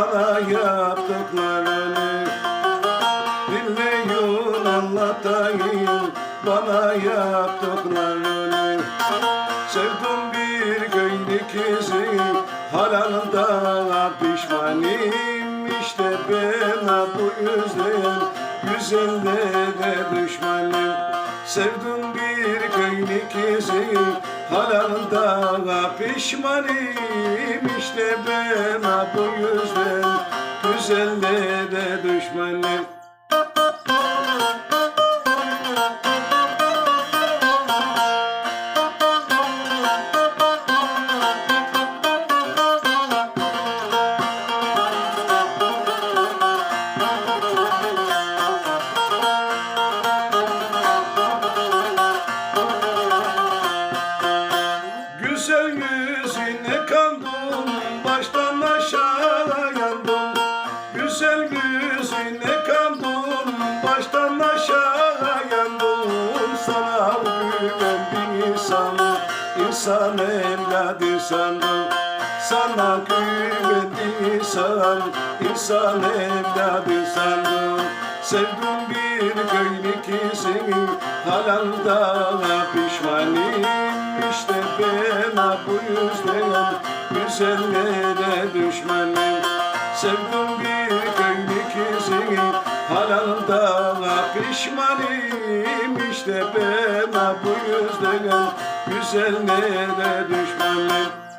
bana yaptıklarını Bilmiyorum anlatayım bana yaptıklarını. Sevdim bir köylü kızı Halalında pişmanım. İşte ben bu yüzden Güzellere düşmanım. Sevdim bir köylü kızı Halalında pişmanım işte ben bu yüzden Güzellere düşmanım yüzüne kandım Baştan aşağı yandım Güzel yüzüne kandım Baştan aşağı yandım Sana güvendim insan İnsan evladı sandım Sana güvendim insan İnsan evladı sandım Sevdim bir köylü kızı Halanda pişmanım. işte ben bu yüzden Güzellere düşmanım Sevdim bir köylü kızı Halanda pişmanım. İşte ben bu yüzden Güzellere düşmanım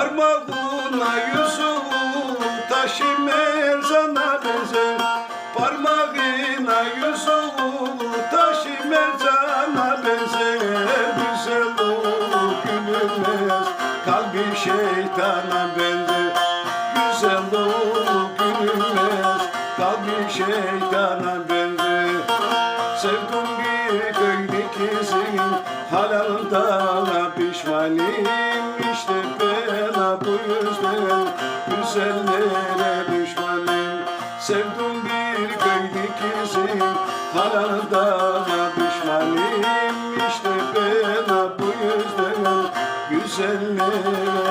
Parmağına yüzüğü taşı merzana benzer. Parmağına yüzüğü taşı merzana benzer. Güzel olur gülünmez kalbi şeytana benzer. Güzel olur gülünmez kalbi şeytana benzer. Sevdim bir köylü kızı halalda pişmanım işte ben bu yüzden güzellere düşmanım Sevdim bir köylü kızı halalda pişmanım işte ben bu yüzden güzellere